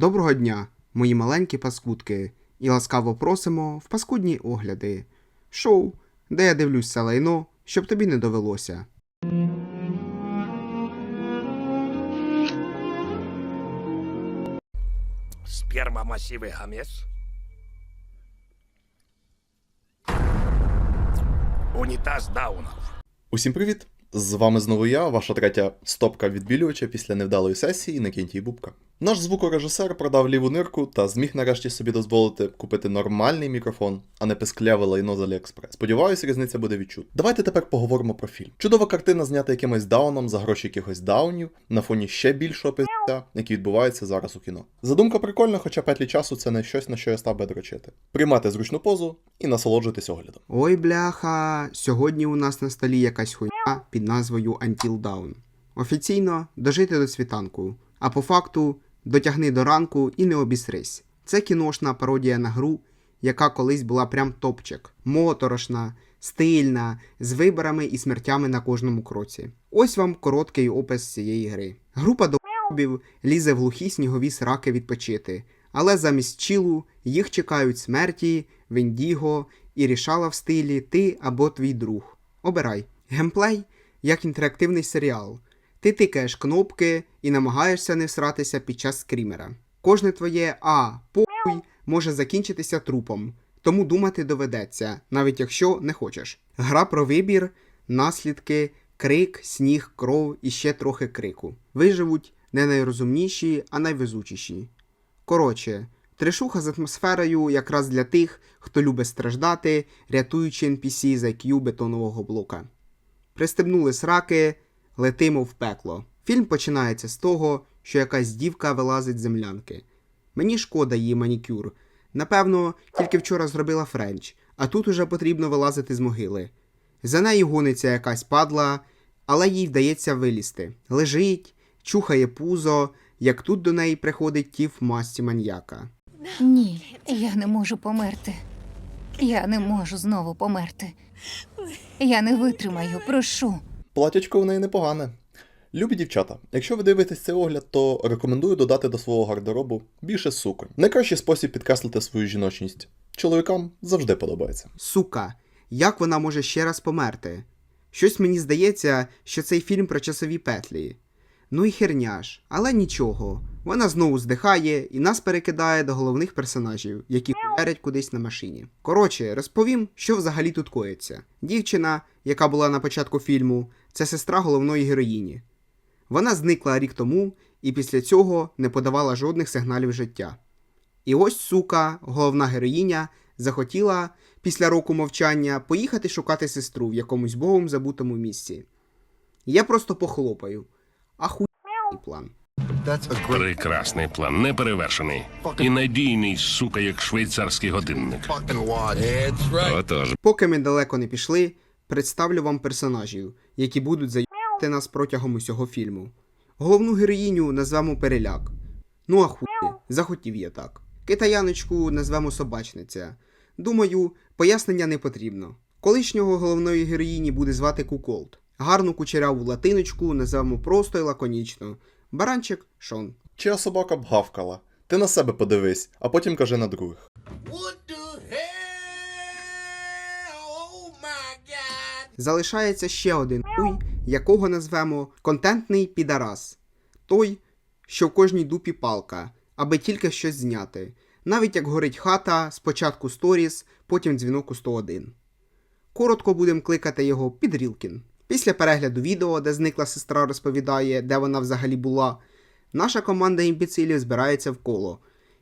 Доброго дня, мої маленькі паскудки, і ласкаво просимо в паскудні огляди. Шоу, де я дивлюсь все лайно, щоб тобі не довелося. Спермомассивы гамес. Унітаз даунов. Усім привіт! З вами знову я, ваша третя стопка відбілювача після невдалої сесії на кінті Бубка. Наш звукорежисер продав ліву нирку та зміг нарешті собі дозволити купити нормальний мікрофон, а не пискляве лайно з Аліекспрес. Сподіваюсь, різниця буде відчутна. Давайте тепер поговоримо про фільм. Чудова картина знята якимось дауном за гроші якихось даунів на фоні ще більшого пиздця, який відбувається зараз у кіно. Задумка прикольна, хоча петлі часу це не щось, на що я став би дрочити. Приймати зручну позу і насолоджуйтесь оглядом. Ой, бляха, сьогодні у нас на столі якась хуйня під назвою Until Dawn. Офіційно дожити до світанку, а по факту дотягни до ранку і не обісрись. Це кіношна пародія на гру, яка колись була прям топчик, моторошна, стильна, з виборами і смертями на кожному кроці. Ось вам короткий опис цієї гри. Група до**бів лізе в глухі снігові сраки відпочити, але замість чілу їх чекають смерті, вендіго і рішала в стилі ти або твій друг. Обирай. Геймплей як інтерактивний серіал. Ти тикаєш кнопки і намагаєшся не всратися під час скрімера. Кожне твоє А похуй може закінчитися трупом, тому думати доведеться, навіть якщо не хочеш. Гра про вибір, наслідки, крик, сніг, кров і ще трохи крику. Виживуть не найрозумніші, а найвезучіші. Коротше, трешуха з атмосферою якраз для тих, хто любить страждати, рятуючи NPC з IQ бетонового блока. Пристебнули сраки, летимо в пекло. Фільм починається з того, що якась дівка вилазить з землянки. Мені шкода її манікюр. Напевно, тільки вчора зробила френч, а тут уже потрібно вилазити з могили. За нею гониться якась падла, але їй вдається вилізти. Лежить, чухає пузо, як тут до неї приходить ті в масці маньяка. Ні, я не можу померти. Я не можу знову померти. Я не витримаю, прошу. Платячко в неї непогане. Любі дівчата, якщо ви дивитесь цей огляд, то рекомендую додати до свого гардеробу більше суконь. Найкращий спосіб підкреслити свою жіночність. Чоловікам завжди подобається. Сука, як вона може ще раз померти? Щось мені здається, що цей фільм про часові петлі. Ну і херня ж, але нічого. Вона знову здихає і нас перекидає до головних персонажів, які хуярять кудись на машині. Коротше, розповім, що взагалі тут коїться. Дівчина, яка була на початку фільму, це сестра головної героїні. Вона зникла рік тому і після цього не подавала жодних сигналів життя. І ось сука, головна героїня, захотіла після року мовчання поїхати шукати сестру в якомусь богом забутому місці. Я просто похлопаю. Ахуєнний план. Прекрасний план, неперевершений. І надійний, сука, як швейцарський годинник. Отож, Поки ми далеко не пішли, представлю вам персонажів, які будуть заїбати нас протягом усього фільму. Головну героїню назвемо Переляк. Ну а хуй, захотів я так. Китаяночку назвемо Собачниця. Думаю, пояснення не потрібно. Колишнього головної героїні буде звати Куколд. Гарну кучеряву латиночку назвемо просто і лаконічно. Баранчик Шон. Чия собака б гавкала? Ти на себе подивись, а потім кажи на других. What the hell? Oh my god! залишається ще один хуй, якого назвемо контентний підарас. Той, що в кожній дупі палка, аби тільки щось зняти. Навіть як горить хата, спочатку сторіс, потім дзвінок у 101. Коротко будемо кликати його Підрілкін. Після перегляду відео, де зникла сестра розповідає, де вона взагалі була, наша команда імбіцилів збирається в коло.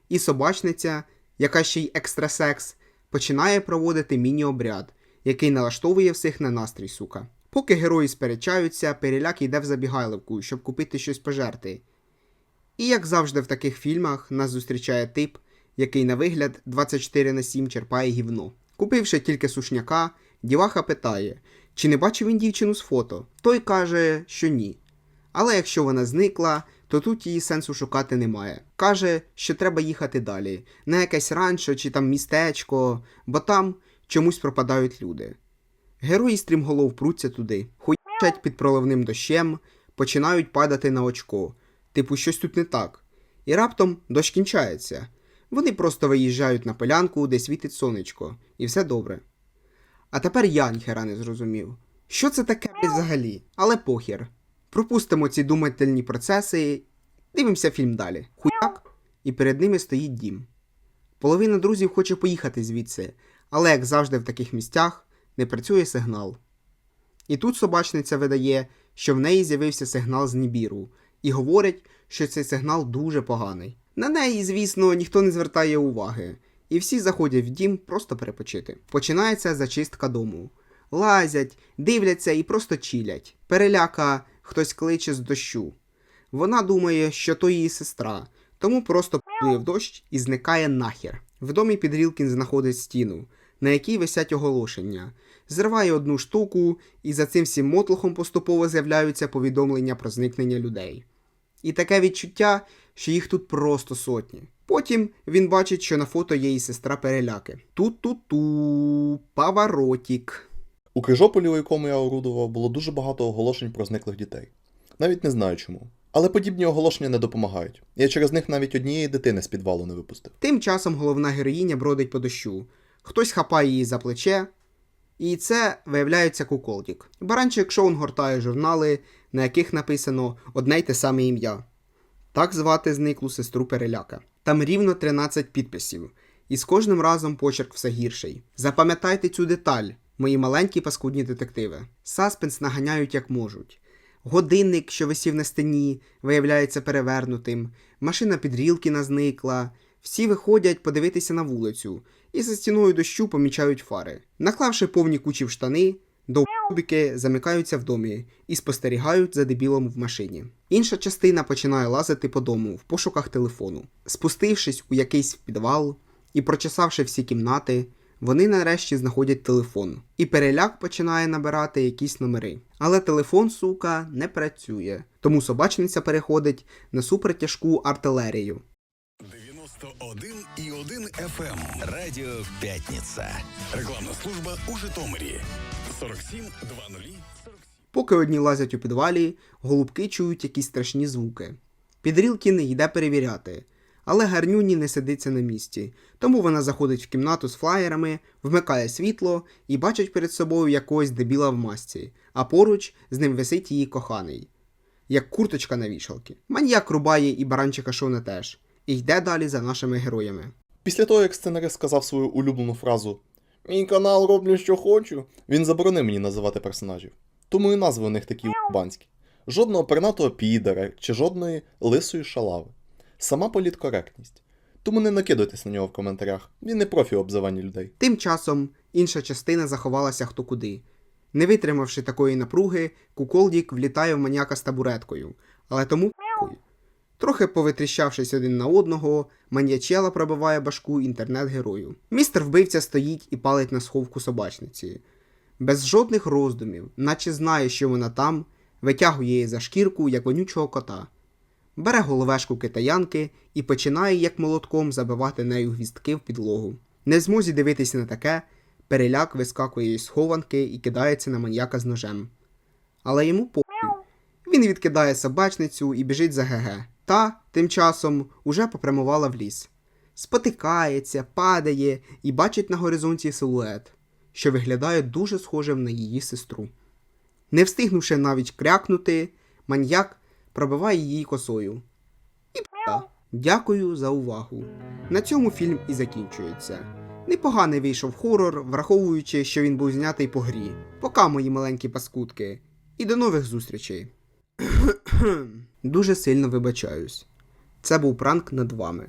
І собачниця, яка ще й екстрасекс, починає проводити міні-обряд, який налаштовує всіх на настрій, сука. Поки герої сперечаються, переляк йде в забігайливку, щоб купити щось пожерти. І як завжди в таких фільмах, нас зустрічає тип, який на вигляд 24 на 7 черпає гівно. Купивши тільки сушняка, діваха питає, чи не бачив він дівчину з фото. Той каже, що ні. Але якщо вона зникла, то тут її сенсу шукати немає. Каже, що треба їхати далі, на якесь ранчо чи там містечко, бо там чомусь пропадають люди. Герої стрімголов пруться туди, хуячать під проливним дощем, починають падати на очко. Типу, щось тут не так. І раптом дощ кінчається. Вони просто виїжджають на полянку, де світить сонечко, і все добре. А тепер я ніхера не зрозумів. Що це таке взагалі? Але похір. Пропустимо ці думательні процеси, дивимося фільм далі. Хуяк, і перед ними стоїть дім. Половина друзів хоче поїхати звідси, але, як завжди в таких місцях, не працює сигнал. І тут собачниця видає, що в неї з'явився сигнал з Нібіру, і говорить, що цей сигнал дуже поганий. На неї, звісно, ніхто не звертає уваги, і всі заходять в дім просто перепочити. Починається зачистка дому. Лазять, дивляться і просто чілять. Переляка хтось кличе з дощу. Вона думає, що то її сестра, тому просто п***ує в дощ і зникає нахер. В домі Підрілкін знаходить стіну, на якій висять оголошення. Зриває одну штуку, і за цим всім мотлохом поступово з'являються повідомлення про зникнення людей. І таке відчуття, що їх тут просто сотні. Потім він бачить, що на фото є і сестра переляки. Ту-ту-ту, поворотік. У Крижополі, у якому я орудував, було дуже багато оголошень про зниклих дітей. Навіть не знаю чому. Але подібні оголошення не допомагають. Я через них навіть однієї дитини з підвалу не випустив. Тим часом головна героїня бродить по дощу. Хтось хапає її за плече, і це виявляється куколдік. Баранчик Шоун гортає журнали, на яких написано одне й те саме ім'я. Так звати зниклу сестру переляка. Там рівно 13 підписів, і з кожним разом почерк все гірший. Запам'ятайте цю деталь, мої маленькі паскудні детективи. Саспенс наганяють як можуть. Годинник, що висів на стіні, виявляється перевернутим, машина підрілкіна зникла. Всі виходять подивитися на вулицю і за стіною дощу помічають фари. Наклавши повні кучі в штани, довбики замикаються в домі і спостерігають за дебілом в машині. Інша частина починає лазити по дому в пошуках телефону. Спустившись у якийсь підвал і прочесавши всі кімнати, вони нарешті знаходять телефон, і переляк починає набирати якісь номери. Але телефон, сука, не працює. Тому собачниця переходить на супертяжку артилерію. 91 і 1 FM. Радіо П'ятниця. Рекламна служба у Житомирі. 47 20 Поки одні лазять у підвалі, голубки чують якісь страшні звуки. Підрілкін йде перевіряти, але гарнюні не сидиться на місці, тому вона заходить в кімнату з флаєрами, вмикає світло і бачить перед собою якогось дебіла в масці, а поруч з ним висить її коханий, як курточка на вішалки. Маньяк рубає і баранчика Шона теж, і йде далі за нашими героями. Після того, як сценарист сказав свою улюблену фразу Мій канал роблю, що хочу, він заборонив мені називати персонажів. Тому і назви у них такі банські. Жодного пернатого підера чи жодної лисої шалави. Сама політкоректність. Тому не накидуйтесь на нього в коментарях. Він не профі у обзиванні людей. Тим часом інша частина заховалася хто куди. Не витримавши такої напруги, Куколдік влітає в маніяка з табуреткою, але тому. Трохи повитріщавшись один на одного, маньячела пробиває башку інтернет-герою. Містер вбивця стоїть і палить на сховку собачниці. Без жодних роздумів, наче знає, що вона там, витягує її за шкірку, як вонючого кота. Бере головешку китаянки і починає, як молотком, забивати нею гвіздки в підлогу. Не змозі дивитися на таке, переляк вискакує із схованки і кидається на маньяка з ножем. Але йому похуй. Він відкидає собачницю і біжить за ГГ. Та, тим часом, уже попрямувала в ліс. Спотикається, падає і бачить на горизонті силует, що виглядає дуже схожим на її сестру. Не встигнувши навіть крякнути, маньяк пробиває її косою. І. Дякую за увагу. На цьому фільм і закінчується. Непоганий вийшов хорор, враховуючи, що він був знятий по грі. Пока, мої маленькі паскудки. І до нових зустрічей. Дуже сильно вибачаюсь. Це був пранк над вами.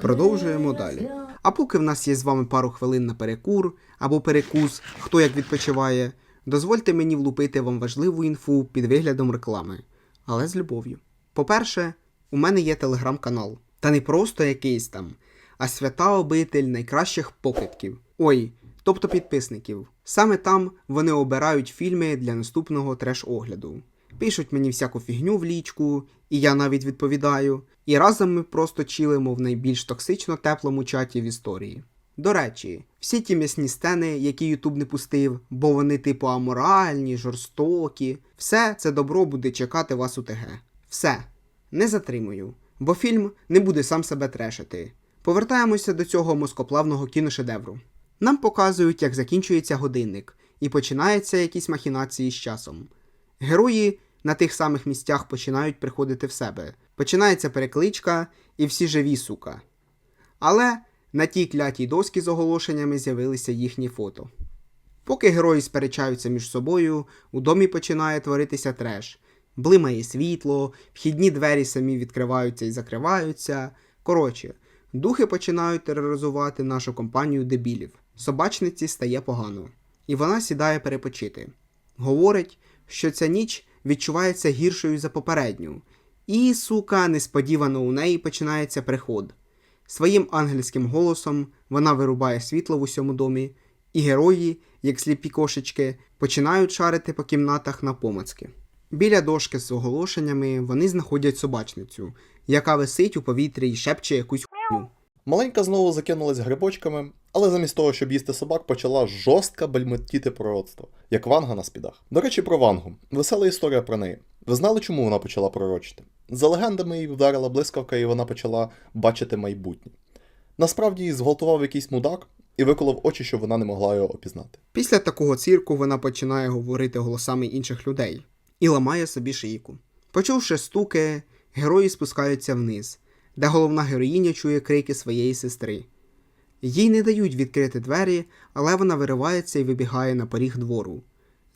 Продовжуємо далі. А поки в нас є з вами пару хвилин на перекур або перекус, хто як відпочиває, дозвольте мені влупити вам важливу інфу під виглядом реклами, але з любов'ю. По-перше, у мене є телеграм-канал. Та не просто якийсь там, а свята обитель найкращих покидьків. Ой, тобто підписників. Саме там вони обирають фільми для наступного треш-огляду. Пишуть мені всяку фігню в лічку, і я навіть відповідаю. І разом ми просто чилимо в найбільш токсично теплому чаті в історії. До речі, всі ті м'ясні стени, які Ютуб не пустив, бо вони типу аморальні, жорстокі, все це добро буде чекати вас у ТГ. Все, не затримую. бо фільм не буде сам себе трешити. Повертаємося до цього мозкоплавного кіношедевру. Нам показують, як закінчується годинник, і починаються якісь махінації з часом. Герої на тих самих місцях починають приходити в себе. Починається перекличка, і всі живі, сука. Але на тій клятій доскі з оголошеннями з'явилися їхні фото. Поки герої сперечаються між собою, у домі починає творитися треш. Блимає світло, вхідні двері самі відкриваються і закриваються. Коротше, духи починають тероризувати нашу компанію дебілів. Собачниці стає погано, і вона сідає перепочити. Говорить, що ця ніч відчувається гіршою за попередню. І, сука, несподівано у неї починається приход. Своїм ангельським голосом вона вирубає світло в усьому домі, і герої, як сліпі кошечки, починають шарити по кімнатах на помацки. Біля дошки з оголошеннями вони знаходять собачницю, яка висить у повітрі і шепче якусь хуйню. Маленька знову закинулась грибочками, але замість того, щоб їсти собак, почала жорстко бельмотіти пророцтво, як Ванга на спідах. До речі, про Вангу. Весела історія про неї. Ви знали, чому вона почала пророчити? За легендами її вдарила блискавка, і вона почала бачити майбутнє. Насправді її зґвалтував якийсь мудак і виколов очі, щоб вона не могла його опізнати. Після такого цирку вона починає говорити голосами інших людей і ламає собі шийку. Почувши стуки, герої спускаються вниз, де головна героїня чує крики своєї сестри. Їй не дають відкрити двері, але вона виривається і вибігає на поріг двору.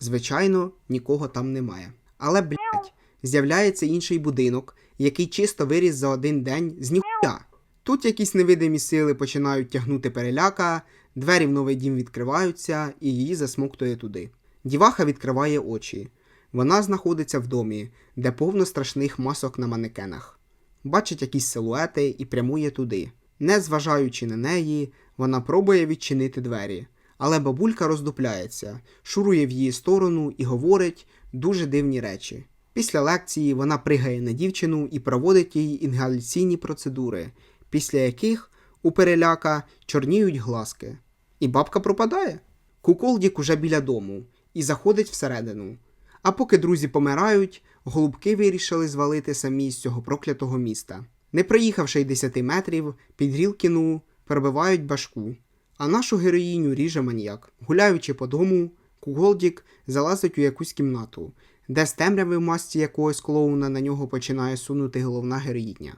Звичайно, нікого там немає. Але, блядь, з'являється інший будинок, який чисто виріс за один день з ніхуя. Тут якісь невидимі сили починають тягнути переляка, двері в новий дім відкриваються і її засмоктує туди. Діваха відкриває очі. Вона знаходиться в домі, де повно страшних масок на манекенах. Бачить якісь силуети і прямує туди. Не зважаючи на неї, вона пробує відчинити двері, але бабулька роздупляється, шурує в її сторону і говорить дуже дивні речі. Після лекції вона пригає на дівчину і проводить їй інгаляційні процедури, після яких у переляка чорніють глазки. І бабка пропадає. Куколдік уже біля дому і заходить всередину. А поки друзі помирають, голубки вирішили звалити самі з цього проклятого міста. Не проїхавши й 10 метрів, під грілкіну перебивають башку, а нашу героїню ріже маніяк. Гуляючи по дому, Куголдік залазить у якусь кімнату, де з темряви в масці якогось клоуна на нього починає сунути головна героїня.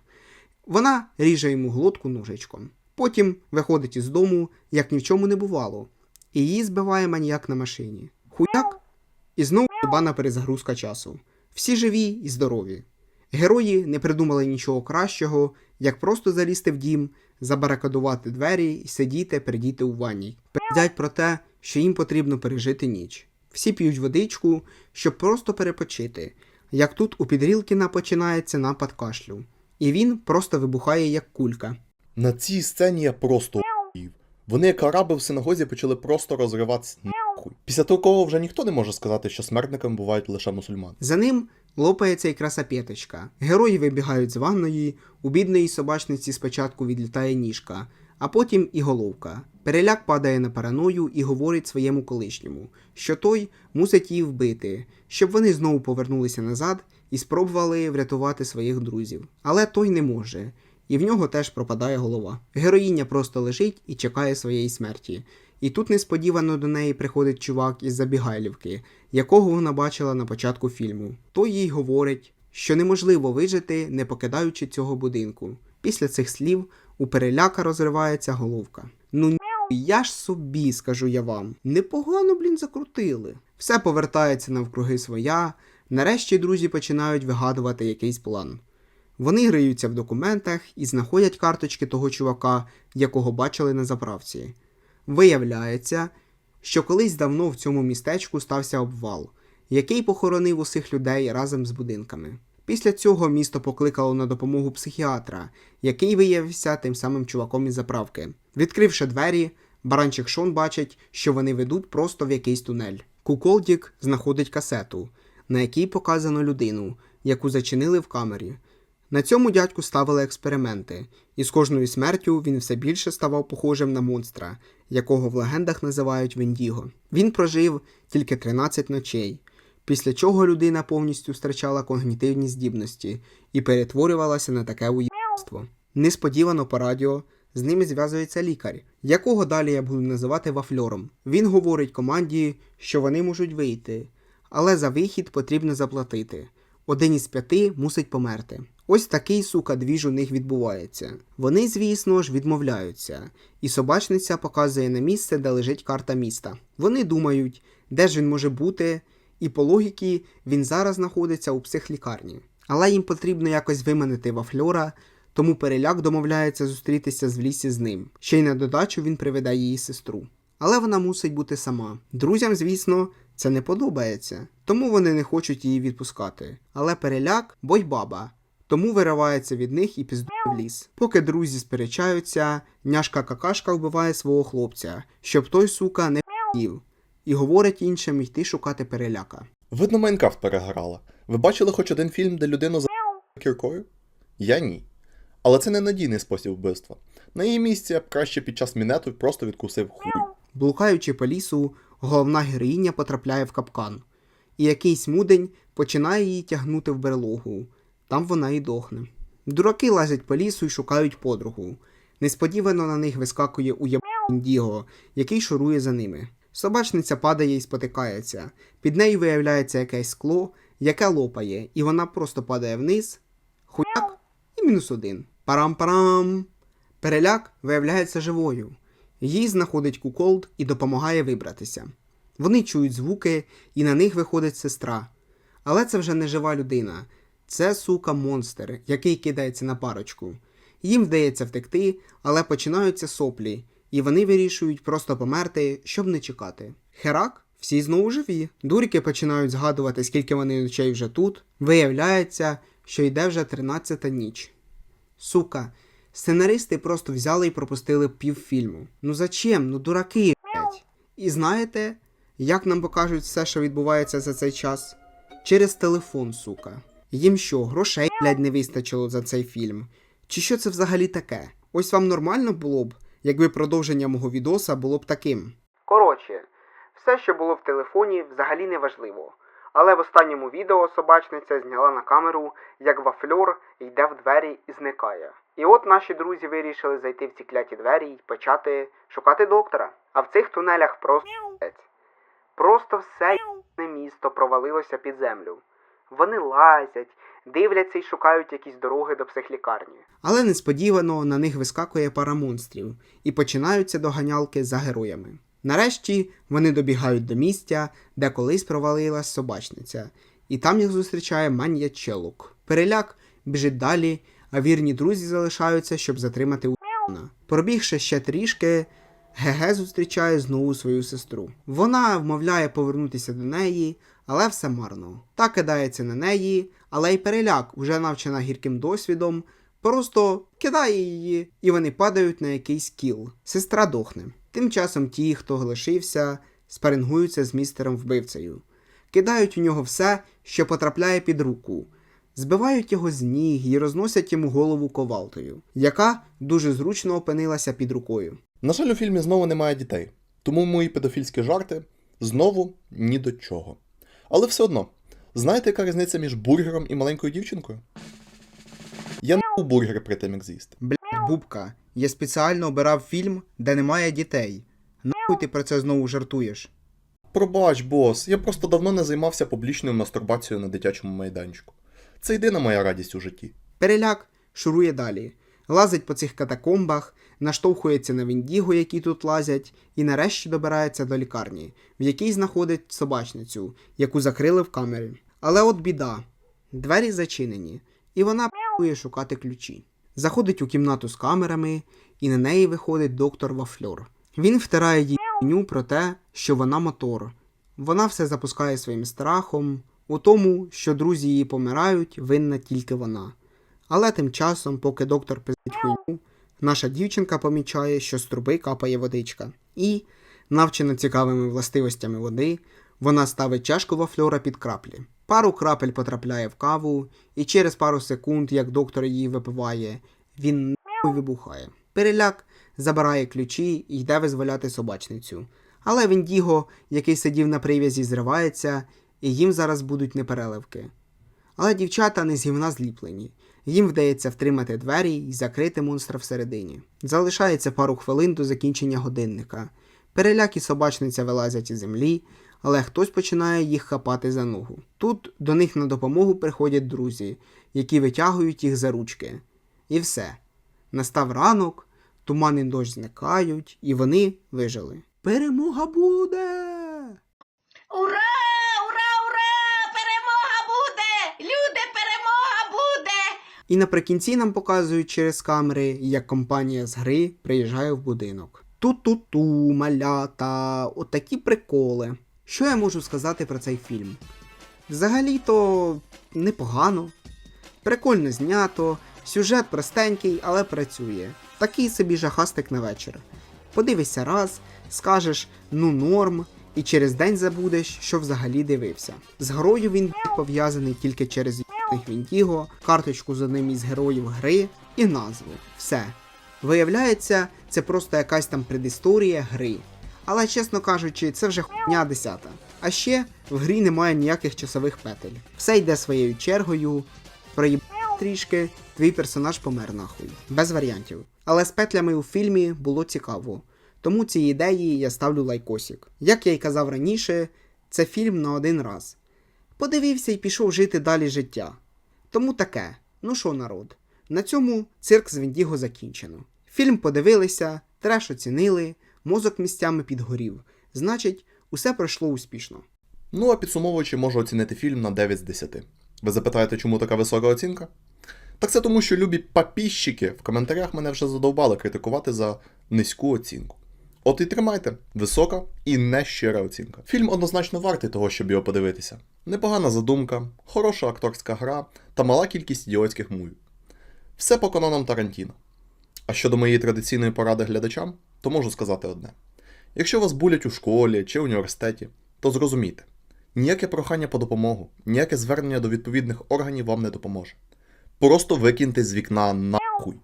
Вона ріже йому глотку ножичком. Потім виходить із дому, як ні в чому не бувало, і її збиває маніяк на машині. Хуяк і знову єбана перезагрузка часу. Всі живі і здорові. Герої не придумали нічого кращого, як просто залізти в дім, забаракадувати двері і сидіти, придіти у ванні. Пиздять про те, що їм потрібно пережити ніч. Всі п'ють водичку, щоб просто перепочити. Як тут у Підрілкіна починається напад кашлю, і він просто вибухає як кулька. На цій сцені я просто. Вони, як араби в синагозі, почали просто розриватися нахуй. Після такого вже ніхто не може сказати, що смертниками бувають лише мусульмани. За ним лопається і красапєточка. Герої вибігають з ванної, у бідної собачниці спочатку відлітає ніжка, а потім і головка. Переляк падає на параною і говорить своєму колишньому, що той мусить її вбити, щоб вони знову повернулися назад і спробували врятувати своїх друзів. Але той не може, і в нього теж пропадає голова. Героїня просто лежить і чекає своєї смерті. І тут несподівано до неї приходить чувак із Забігайлівки, якого вона бачила на початку фільму. Той їй говорить, що неможливо вижити, не покидаючи цього будинку. Після цих слів у переляка розривається головка. Ну я ж собі, скажу я вам, непогано, блін, закрутили. Все повертається навкруги своя. Нарешті друзі починають вигадувати якийсь план. Вони гриються в документах і знаходять карточки того чувака, якого бачили на заправці. Виявляється, що колись давно в цьому містечку стався обвал, який похоронив усіх людей разом з будинками. Після цього місто покликало на допомогу психіатра, який виявився тим самим чуваком із заправки. Відкривши двері, баранчик Шон бачить, що вони ведуть просто в якийсь тунель. Куколдік знаходить касету, на якій показано людину, яку зачинили в камері. На цьому дядьку ставили експерименти, і з кожною смертю він все більше ставав похожим на монстра, якого в легендах називають Вендіго. Він прожив тільки 13 ночей, після чого людина повністю втрачала когнітивні здібності і перетворювалася на таке ує. Несподівано по радіо з ними зв'язується лікар, якого далі я буду називати вафльором. Він говорить команді, що вони можуть вийти, але за вихід потрібно заплатити. Один із п'яти мусить померти. Ось такий сука двіж у них відбувається. Вони, звісно ж, відмовляються, і собачниця показує на місце, де лежить карта міста. Вони думають, де ж він може бути, і по логіки він зараз знаходиться у психлікарні. Але їм потрібно якось виманити вафльора, тому переляк домовляється зустрітися в лісі з ним. Ще й на додачу він приведе її сестру. Але вона мусить бути сама. Друзям, звісно, це не подобається, тому вони не хочуть її відпускати. Але переляк бойбаба, тому виривається від них і піздує в ліс. Поки друзі сперечаються, няшка какашка вбиває свого хлопця, щоб той сука не їв, і говорить іншим йти шукати переляка. Видно, Майнкрафт переграла. Ви бачили хоч один фільм, де людину за кіркою? Я ні. Але це не надійний спосіб вбивства. На її місці я б краще під час мінету просто відкусив хуй. Блукаючи по лісу, головна героїня потрапляє в капкан, і якийсь мудень починає її тягнути в берлогу. Там вона і дохне. Дураки лазять по лісу і шукають подругу. Несподівано на них вискакує уєб індіго, який шурує за ними. Собачниця падає і спотикається. Під нею виявляється якесь скло, яке лопає, і вона просто падає вниз. Хуяк і мінус один. Парам-парам. Переляк виявляється живою. Її знаходить куколд і допомагає вибратися. Вони чують звуки, і на них виходить сестра. Але це вже не жива людина. Це сука монстр, який кидається на парочку. Їм вдається втекти, але починаються соплі, і вони вирішують просто померти, щоб не чекати. Херак, всі знову живі. Дурки починають згадувати, скільки вони ночей вже тут. Виявляється, що йде вже 13-та ніч. Сука, сценаристи просто взяли і пропустили півфільму. Ну зачем? Ну дураки, блять. І знаєте, як нам покажуть все, що відбувається за цей час? Через телефон, сука. Їм що, грошей, блядь, не вистачило за цей фільм? Чи що це взагалі таке? Ось вам нормально було б, якби продовження мого відоса було б таким. Коротше, все, що було в телефоні, взагалі не важливо. Але в останньому відео собачниця зняла на камеру, як вафльор йде в двері і зникає. І от наші друзі вирішили зайти в ці кляті двері і почати шукати доктора. А в цих тунелях просто. Просто все місто провалилося під землю. Вони лазять, дивляться і шукають якісь дороги до психлікарні. Але несподівано на них вискакує пара монстрів і починаються доганялки за героями. Нарешті вони добігають до місця, де колись провалилась собачниця, і там їх зустрічає маньячелок. Переляк біжить далі, а вірні друзі залишаються, щоб затримати Уна. Пробігши ще трішки, ГГ зустрічає знову свою сестру. Вона вмовляє повернутися до неї, але все марно. Та кидається на неї, але й переляк, уже навчена гірким досвідом, просто кидає її, і вони падають на якийсь кіл. Сестра дохне. Тим часом ті, хто лишився, спарингуються з містером вбивцею. Кидають у нього все, що потрапляє під руку. Збивають його з ніг і розносять йому голову ковалтою, яка дуже зручно опинилася під рукою. На жаль, у фільмі знову немає дітей, тому мої педофільські жарти знову ні до чого. Але все одно, знаєте, яка різниця між бургером і маленькою дівчинкою? Я не бургер при тим, як з'їсти. Блядь, бубка, я спеціально обирав фільм, де немає дітей. Нахуй ти про це знову жартуєш? Пробач, бос, я просто давно не займався публічною мастурбацією на дитячому майданчику. Це єдина моя радість у житті. Переляк шурує далі, лазить по цих катакомбах, наштовхується на Віндіго, які тут лазять, і нарешті добирається до лікарні, в якій знаходить собачницю, яку закрили в камері. Але от біда: двері зачинені, і вона п***ує шукати ключі. Заходить у кімнату з камерами, і на неї виходить доктор Вафльор. Він втирає їй про те, що вона мотор. Вона все запускає своїм страхом. У тому, що друзі її помирають, винна тільки вона. Але тим часом, поки доктор пиздить хуйню, наша дівчинка помічає, що з труби капає водичка. І, навчена цікавими властивостями води, вона ставить чашку вафльора під краплі. Пару крапель потрапляє в каву, і через пару секунд, як доктор її випиває, він вибухає. Переляк забирає ключі і йде визволяти собачницю. Але Віндіго, який сидів на прив'язі, зривається, і їм зараз будуть непереливки. Але дівчата не з гівна зліплені. Їм вдається втримати двері і закрити монстра всередині. Залишається пару хвилин до закінчення годинника. Переляк і собачниця вилазять із землі, але хтось починає їх хапати за ногу. Тут до них на допомогу приходять друзі, які витягують їх за ручки. І все. Настав ранок, туман і дощ зникають, і вони вижили. Перемога буде! Ура! Ура! Перемога буде! Люди, перемога буде! І наприкінці нам показують через камери, як компанія з гри приїжджає в будинок. Ту-ту-ту, малята, отакі приколи. Що я можу сказати про цей фільм? Взагалі-то непогано. Прикольно знято, сюжет простенький, але працює. Такий собі жахастик на вечір. Подивишся раз, скажеш ну норм, і через день забудеш, що взагалі дивився. З грою він пов'язаний тільки через їх Вінтіго, карточку з одним із героїв гри і назву. Все. Виявляється, це просто якась там предісторія гри. Але, чесно кажучи, це вже хуйня десята. А ще в грі немає ніяких часових петель. Все йде своєю чергою, проїб трішки, твій персонаж помер нахуй. Без варіантів. Але з петлями у фільмі було цікаво. Тому цій ідеї я ставлю лайкосик. Як я й казав раніше, це фільм на один раз. Подивився і пішов жити далі життя. Тому таке. Ну що, народ, на цьому цирк з Віндіго закінчено. Фільм подивилися, треш оцінили, мозок місцями підгорів. Значить, усе пройшло успішно. Ну а підсумовуючи, можу оцінити фільм на 9 з 10. Ви запитаєте, чому така висока оцінка? Так це тому, що любі папіщики в коментарях мене вже задовбали критикувати за низьку оцінку. От і тримайте, висока і нещира оцінка. Фільм однозначно вартий того, щоб його подивитися. Непогана задумка, хороша акторська гра та мала кількість ідіотських мувів. Все по канонам Тарантіно. А щодо моєї традиційної поради глядачам, то можу сказати одне: якщо вас булять у школі чи університеті, то зрозумійте, ніяке прохання по допомогу, ніяке звернення до відповідних органів вам не допоможе. Просто викиньте з вікна нахуй.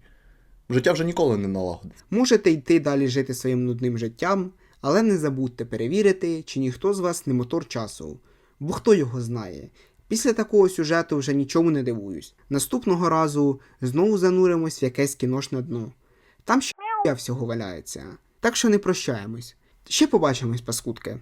Життя вже ніколи не налагодиться. Можете йти далі жити своїм нудним життям, але не забудьте перевірити, чи ніхто з вас не мотор часу. Бо хто його знає. Після такого сюжету вже нічому не дивуюсь. Наступного разу знову зануримось в якесь кіношне дно. Там ще всього валяється. Так що не прощаємось. Ще побачимось, паскудки.